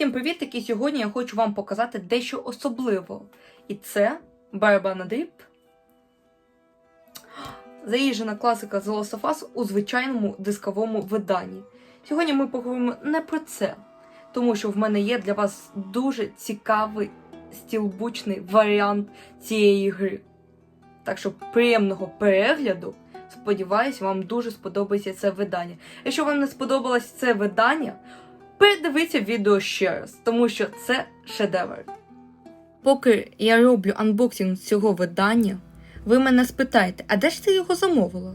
Всім привіт! І сьогодні я хочу вам показати дещо особливе. І це барабана дріб. Заїжджена класика The Last of Us у звичайному дисковому виданні. Сьогодні ми поговоримо не про це, тому що в мене є для вас дуже цікавий стілбучний варіант цієї гри. Так що приємного перегляду. Сподіваюсь, вам дуже сподобається це видання. Якщо вам не сподобалось це видання, передивіться відео ще раз, тому що це шедевр. Поки я роблю анбоксинг цього видання, ви мене спитаєте, а де ж ти його замовила?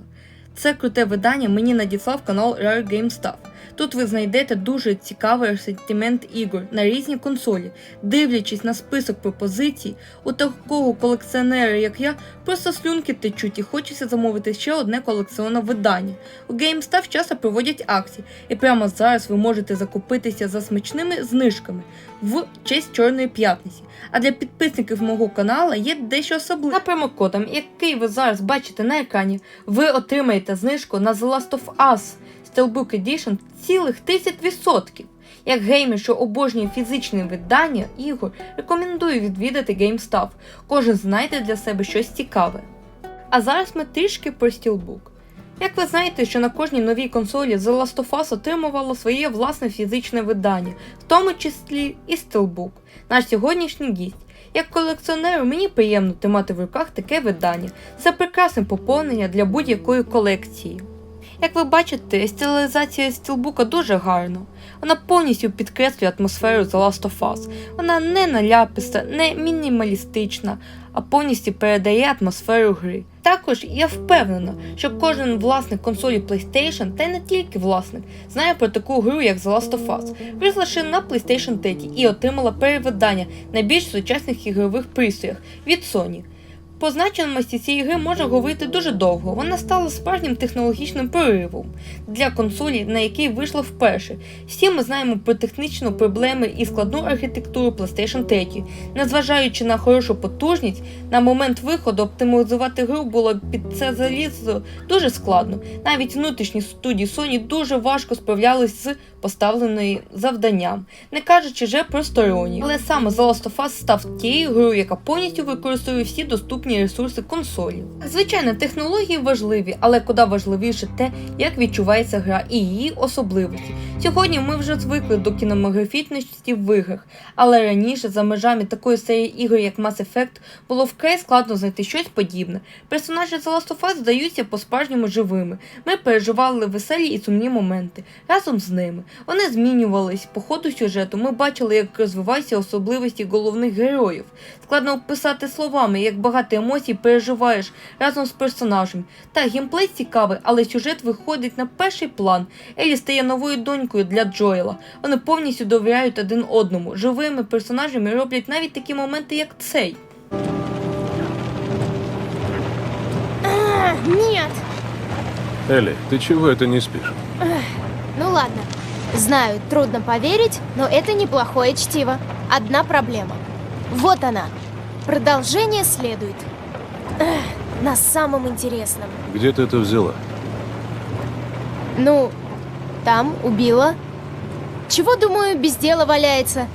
Це круте видання мені надіслав канал Rare Game Stuff. Тут ви знайдете дуже цікавий асортимент ігор на різні консолі. Дивлячись на список пропозицій, у такого колекціонера, як я, просто слюнки течуть і хочеться замовити ще одне колекціонне видання. У GameStop часто проводять акції, і прямо зараз ви можете закупитися за смачними знижками в честь Чорної п'ятниці. А для підписників мого каналу є дещо особливе. За промокодом, який ви зараз бачите на екрані, ви отримаєте знижку на The Last of Us Steelbook Edition цілих 1000%. Як геймер, що обожнює фізичне видання ігор, рекомендую відвідати GameStop. Кожен знайде для себе щось цікаве. А зараз ми трішки про Steelbook. Як ви знаєте, що на кожній новій консолі The Last of Us отримувало своє власне фізичне видання, в тому числі і Steelbook, наш сьогоднішній гість. Як колекціонеру мені приємно тримати в руках таке видання. Це прекрасне поповнення для будь-якої колекції. Як ви бачите, стилізація стілбука дуже гарна. Вона повністю підкреслює атмосферу The Last of Us. Вона не наляписта, не мінімалістична, а повністю передає атмосферу гри. Також я впевнена, що кожен власник консолі PlayStation, та й не тільки власник, знає про таку гру, як The Last of Us. Вийшла на PlayStation 3 і отримала перевидання на більш сучасних ігрових пристроях від Sony. По значимості цієї гри можна говорити дуже довго. Вона стала справжнім технологічним проривом для консолі, на якій вийшла вперше. Всі ми знаємо про технічні проблеми і складну архітектуру PlayStation 3. Незважаючи на хорошу потужність, на момент виходу оптимізувати гру було під це залізо дуже складно. Навіть внутрішні студії Sony дуже важко справлялись з поставленим завданням, не кажучи вже про сторонні. Але саме The Last of Us став тією грою, яка повністю використовує всі доступні ресурси консолі. Звичайно, технології важливі, але куди важливіше те, як відчувається гра і її особливості. Сьогодні ми вже звикли до кінематографічності в іграх, але раніше за межами такої серії ігор, як Mass Effect, було вкрай складно знайти щось подібне. Персонажі The Last of Us здаються по-справжньому живими. Ми переживали веселі і сумні моменти разом з ними. Вони змінювались по ходу сюжету. Ми бачили, як розвиваються особливості головних героїв. Складно описати словами, як багато емоцій переживаєш разом з персонажем. Та геймплей цікавий, але сюжет виходить на перший план. Елі стає новою донькою для Джоела. Вони повністю довіряють один одному. Живими персонажами роблять навіть такі моменти, як цей. А, Нет. Элли, ты чего это не спишь? Ну ладно. Знаю, трудно поверить, но это неплохое чтиво. Одна проблема. Вот она. Продолжение следует. Эх, на самом интересном. Где ты это взяла? Ну, там убила. Чего, думаю, без дела валяется?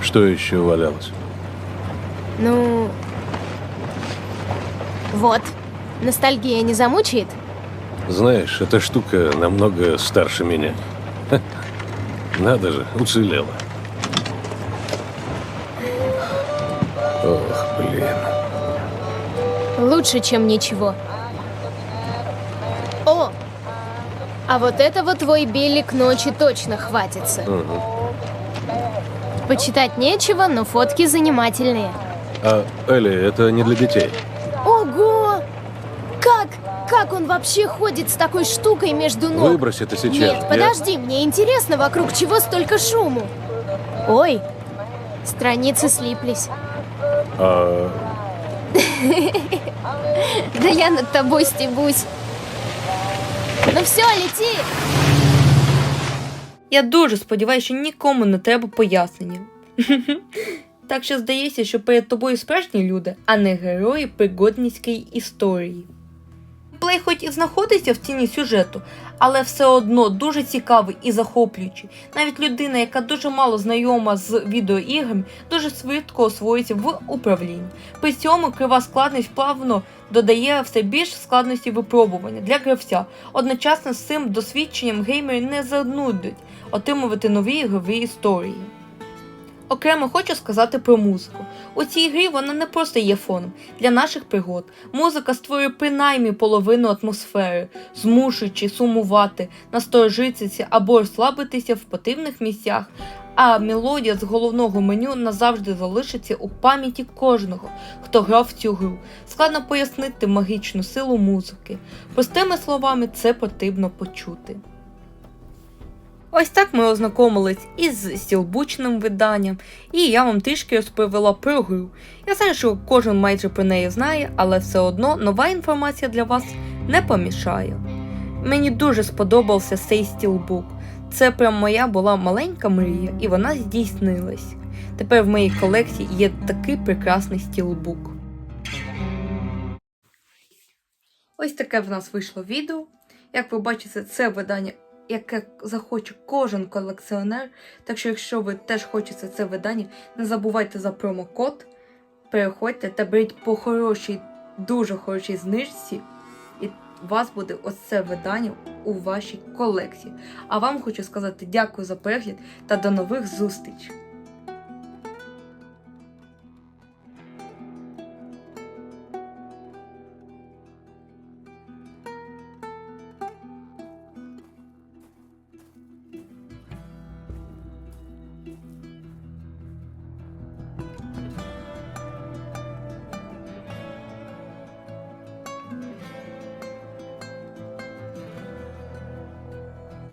Что еще валялось? Ну... Вот. Ностальгия не замучает? Знаешь, эта штука намного старше меня. Надо же, уцелела. Ох, блин. Лучше, чем ничего. О! А вот этого твой Билли к ночи точно хватится. Мгм. Почитать нечего, но фотки занимательные. А, Элли, это не для детей. Ого! Как? Как он вообще ходит с такой штукой между ног? Выбрось это сейчас. Нет, Я- подожди, мне интересно, вокруг чего столько шуму. Ой, страницы слиплись. А, Да я над тобой стебусь. Ну все, лети! Я дуже сподіваюся, що нікому не треба пояснення. Так що здається, що перед тобою справжні люди, а не герої пригодницької історії. Геймплей хоч і знаходиться в ціні сюжету, але все одно дуже цікавий і захоплюючий. Навіть людина, яка дуже мало знайома з відеоіграми, дуже швидко освоїться в управлінні. При цьому крива складність плавно додає все більш складності випробування для гравця. Одночасно з цим досвідченням геймери не занудять отримувати нові ігрові історії. Окремо хочу сказати про музику. У цій грі вона не просто є фоном для наших пригод. Музика створює принаймні половину атмосфери, змушуючи сумувати, насторожитися або розслабитися в потрібних місцях. А мелодія з головного меню назавжди залишиться у пам'яті кожного, хто грав в цю гру. Складно пояснити магічну силу музики. Простими словами, це потрібно почути. Ось так ми ознакомились із стілбучним виданням, і я вам трішки розповіла про гру. Я знаю, що кожен майже про неї знає, але все одно нова інформація для вас не помішає. Мені дуже сподобався цей стілбук. Це прям моя була маленька мрія, і вона здійснилась. Тепер в моїй колекції є такий прекрасний стілбук. Ось таке в нас вийшло відео. Як ви бачите, це видання, яке захоче кожен колекціонер. Так що, якщо ви теж хочете це видання, не забувайте за промокод. Переходьте та беріть по хорошій, дуже хорошій знижці, і у вас буде ось це видання у вашій колекції. А вам хочу сказати дякую за перегляд та до нових зустрічей!